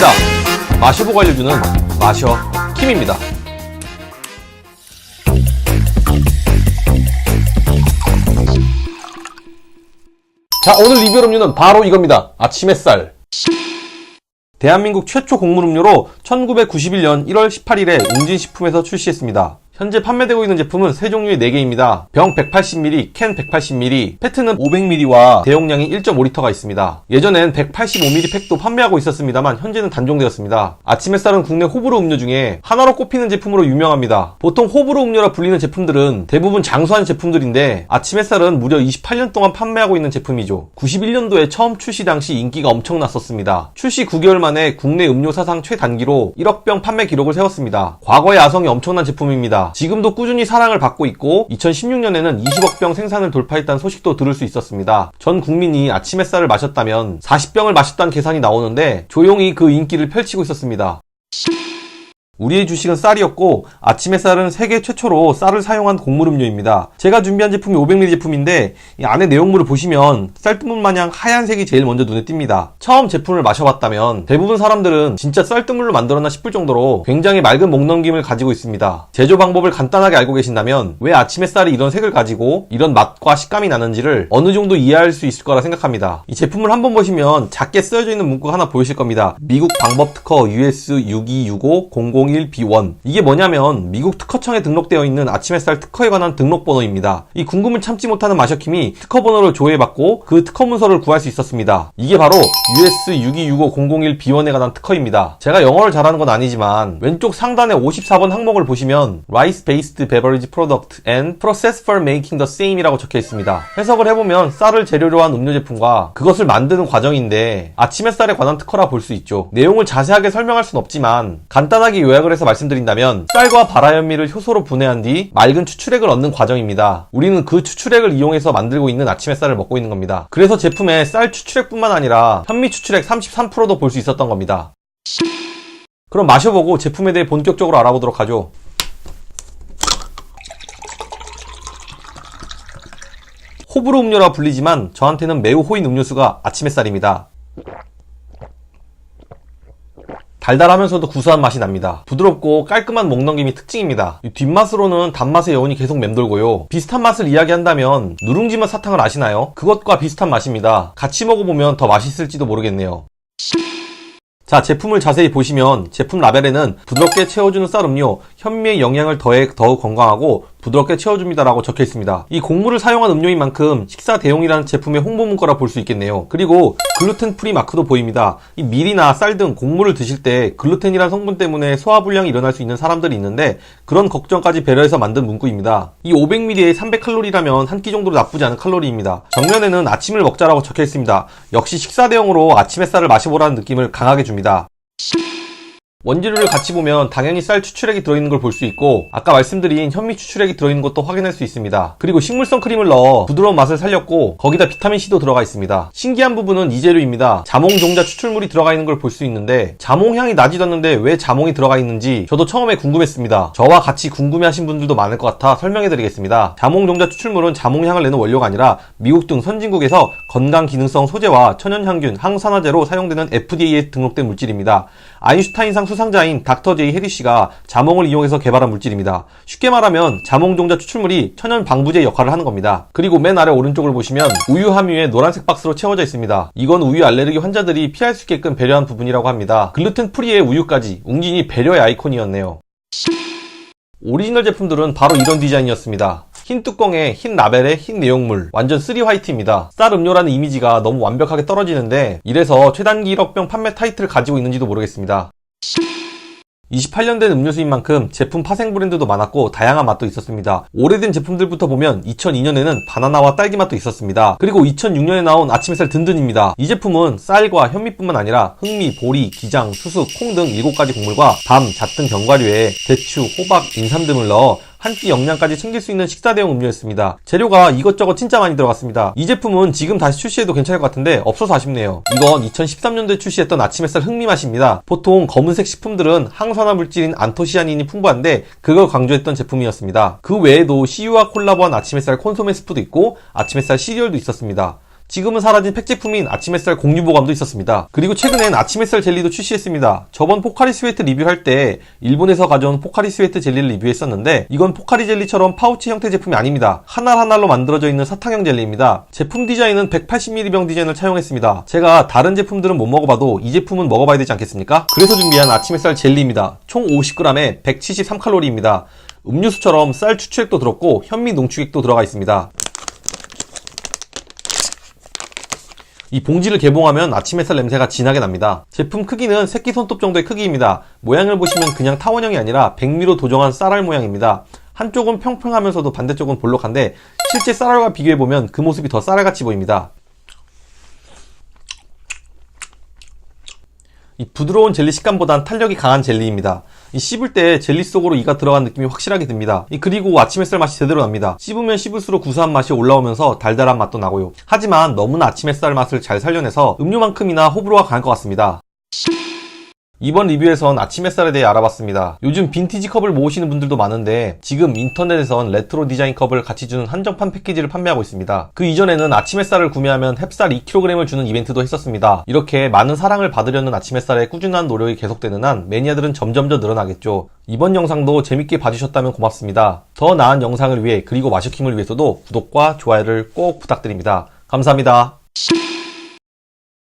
반갑습니다. 마셔보고 알려주는 마셔 킴입니다. 자, 오늘 리뷰 음료는 바로 이겁니다. 아침 햇살. 대한민국 최초 곡물 음료로 1991년 1월 18일에 웅진식품에서 출시했습니다. 현재 판매되고 있는 제품은 세 종류의 4개입니다. 병 180ml, 캔 180ml, 페트는 500ml와 대용량이 1.5L가 있습니다. 예전엔 185ml 팩도 판매하고 있었습니다만 현재는 단종되었습니다. 아침 햇살은 국내 호불호 음료 중에 하나로 꼽히는 제품으로 유명합니다. 보통 호불호 음료라 불리는 제품들은 대부분 장수한 제품들인데 아침 햇살은 무려 28년 동안 판매하고 있는 제품이죠. 91년도에 처음 출시 당시 인기가 엄청났었습니다. 출시 9개월 만에 국내 음료 사상 최단기로 1억 병 판매 기록을 세웠습니다. 과거의 아성이 엄청난 제품입니다. 지금도 꾸준히 사랑을 받고 있고 2016년에는 20억 병 생산을 돌파했다는 소식도 들을 수 있었습니다. 전 국민이 아침 햇살을 마셨다면 40병을 마셨다는 계산이 나오는데 조용히 그 인기를 펼치고 있었습니다. 우리의 주식은 쌀이었고 아침 햇살은 세계 최초로 쌀을 사용한 곡물 음료입니다. 제가 준비한 제품이 500ml 제품인데 이 안에 내용물을 보시면 쌀뜨물 마냥 하얀색이 제일 먼저 눈에 띕니다. 처음 제품을 마셔봤다면 대부분 사람들은 진짜 쌀뜨물로 만들었나 싶을 정도로 굉장히 맑은 목넘김을 가지고 있습니다. 제조 방법을 간단하게 알고 계신다면 왜 아침 햇살이 이런 색을 가지고 이런 맛과 식감이 나는지를 어느 정도 이해할 수 있을 거라 생각합니다. 이 제품을 한번 보시면 작게 쓰여져 있는 문구가 하나 보이실 겁니다. 미국 방법 특허 US 6265 001B1 이게 뭐냐면 미국 특허청에 등록되어 있는 아침 햇살 특허에 관한 등록 번호입니다. 이 궁금을 참지 못하는 마셔킴이 특허 번호를 조회받고 그 특허 문서를 구할 수 있었습니다. 이게 바로 US 6265 001B1에 관한 특허입니다. 제가 영어를 잘하는 건 아니지만 왼쪽 상단의 54번 항목을 보시면 Rice Based Beverage Product and Process for Making the Same이라고 적혀 있습니다. 해석을 해보면 쌀을 재료로 한 음료 제품과 그것을 만드는 과정인데 아침 햇살에 관한 특허라 볼 수 있죠. 내용을 자세하게 설명할 순 없지만 간단하게 요약 을 해서 말씀드린다면 쌀과 발화현미를 효소로 분해한 뒤 맑은 추출액을 얻는 과정입니다. 우리는 그 추출액을 이용해서 만들고 있는 아침 햇살을 먹고 있는 겁니다. 그래서 제품에 쌀 추출액뿐만 아니라 현미 추출액 33%도 볼 수 있었던 겁니다. 그럼 마셔보고 제품에 대해 본격적으로 알아보도록 하죠. 호불호 음료라 불리지만 저한테는 매우 호인 음료수가 아침 햇살입니다. 달달하면서도 구수한 맛이 납니다. 부드럽고 깔끔한 목넘김이 특징입니다. 이 뒷맛으로는 단맛의 여운이 계속 맴돌고요. 비슷한 맛을 이야기한다면 누룽지맛 사탕을 아시나요? 그것과 비슷한 맛입니다. 같이 먹어보면 더 맛있을지도 모르겠네요. 자, 제품을 자세히 보시면 제품 라벨에는 부드럽게 채워주는 쌀 음료, 현미의 영양을 더해 더욱 건강하고 부드럽게 채워줍니다라고 적혀 있습니다. 이 곡물을 사용한 음료인 만큼 식사 대용이라는 제품의 홍보 문구라 볼 수 있겠네요. 그리고 글루텐 프리 마크도 보입니다. 이 밀이나 쌀 등 곡물을 드실 때 글루텐이라는 성분 때문에 소화 불량이 일어날 수 있는 사람들이 있는데 그런 걱정까지 배려해서 만든 문구입니다. 이 500ml에 300칼로리라면 한 끼 정도로 나쁘지 않은 칼로리입니다. 정면에는 아침을 먹자라고 적혀 있습니다. 역시 식사 대용으로 아침 햇살을 마셔보라는 느낌을 강하게 줍니다. 원재료를 같이 보면 당연히 쌀 추출액이 들어있는 걸 볼 수 있고 아까 말씀드린 현미 추출액이 들어있는 것도 확인할 수 있습니다. 그리고 식물성 크림을 넣어 부드러운 맛을 살렸고 거기다 비타민C도 들어가 있습니다. 신기한 부분은 이 재료입니다. 자몽 종자 추출물이 들어가 있는 걸 볼 수 있는데 자몽 향이 나지도 않는데 왜 자몽이 들어가 있는지 저도 처음에 궁금했습니다. 저와 같이 궁금해하신 분들도 많을 것 같아 설명해 드리겠습니다. 자몽 종자 추출물은 자몽 향을 내는 원료가 아니라 미국 등 선진국에서 건강 기능성 소재와 천연향균, 항산화제로 사용되는 FDA에 등록된 물질입니다. 아인슈타인상 수상자인 닥터 제이 해리 씨가 자몽을 이용해서 개발한 물질입니다. 쉽게 말하면 자몽 종자 추출물이 천연 방부제 역할을 하는 겁니다. 그리고 맨 아래 오른쪽을 보시면 우유 함유에 노란색 박스로 채워져 있습니다. 이건 우유 알레르기 환자들이 피할 수 있게끔 배려한 부분이라고 합니다. 글루텐 프리의 우유까지 웅진이 배려의 아이콘이었네요. 오리지널 제품들은 바로 이런 디자인이었습니다. 흰 뚜껑에 흰 라벨에 흰 내용물 완전 3 화이트입니다. 쌀 음료라는 이미지가 너무 완벽하게 떨어지는데 이래서 최단기 1억 병 판매 타이틀을 가지고 있는지도 모르겠습니다. 28년 된 음료수인 만큼 제품 파생 브랜드도 많았고 다양한 맛도 있었습니다. 오래된 제품들부터 보면 2002년에는 바나나와 딸기 맛도 있었습니다. 그리고 2006년에 나온 아침 햇살 든든입니다. 이 제품은 쌀과 현미뿐만 아니라 흑미, 보리, 기장, 수수, 콩 등 7가지 곡물과 밤, 잣등 견과류에 대추, 호박, 인삼 등을 넣어 한 끼 영양까지 챙길 수 있는 식사 대용 음료였습니다. 재료가 이것저것 진짜 많이 들어갔습니다. 이 제품은 지금 다시 출시해도 괜찮을 것 같은데 없어서 아쉽네요. 이건 2013년도에 출시했던 아침 햇살 흑미 맛입니다. 보통 검은색 식품들은 항산화 물질인 안토시아닌이 풍부한데 그걸 강조했던 제품이었습니다. 그 외에도 CU와 콜라보한 아침 햇살 콘소메 스프도 있고 아침 햇살 시리얼도 있었습니다. 지금은 사라진 팩 제품인 아침 햇살 공유 보감도 있었습니다. 그리고 최근엔 아침 햇살 젤리도 출시했습니다. 저번 포카리 스웨트 리뷰할 때 일본에서 가져온 포카리 스웨트 젤리를 리뷰했었는데 이건 포카리 젤리처럼 파우치 형태 제품이 아닙니다. 알로 만들어져 있는 사탕형 젤리입니다. 제품 디자인은 180ml 병 디자인을 차용했습니다. 제가 다른 제품들은 못 먹어봐도 이 제품은 먹어봐야 되지 않겠습니까? 그래서 준비한 아침 햇살 젤리입니다. 총 50g에 173칼로리입니다. 음료수처럼 쌀 추출액도 들었고 현미 농축액도 들어가 있습니다. 이 봉지를 개봉하면 아침 햇살 냄새가 진하게 납니다. 제품 크기는 새끼 손톱 정도의 크기입니다. 모양을 보시면 그냥 타원형이 아니라 백미로 도정한 쌀알 모양입니다. 한쪽은 평평하면서도 반대쪽은 볼록한데 실제 쌀알과 비교해보면 그 모습이 더 쌀알같이 보입니다. 이 부드러운 젤리 식감보단 탄력이 강한 젤리입니다. 이 씹을 때 젤리 속으로 이가 들어간 느낌이 확실하게 듭니다. 이 그리고 아침 햇살 맛이 제대로 납니다. 씹으면 씹을수록 구수한 맛이 올라오면서 달달한 맛도 나고요. 하지만 너무나 아침 햇살 맛을 잘 살려내서 음료만큼이나 호불호가 강할 것 같습니다. 이번 리뷰에선 아침 햇살에 대해 알아봤습니다. 요즘 빈티지 컵을 모으시는 분들도 많은데 지금 인터넷에선 레트로 디자인 컵을 같이 주는 한정판 패키지를 판매하고 있습니다. 그 이전에는 아침 햇살을 구매하면 햇살 2kg을 주는 이벤트도 했었습니다. 이렇게 많은 사랑을 받으려는 아침 햇살의 꾸준한 노력이 계속되는 한 매니아들은 점점 더 늘어나겠죠. 이번 영상도 재밌게 봐주셨다면 고맙습니다. 더 나은 영상을 위해 그리고 마셔킹을 위해서도 구독과 좋아요를 꼭 부탁드립니다. 감사합니다.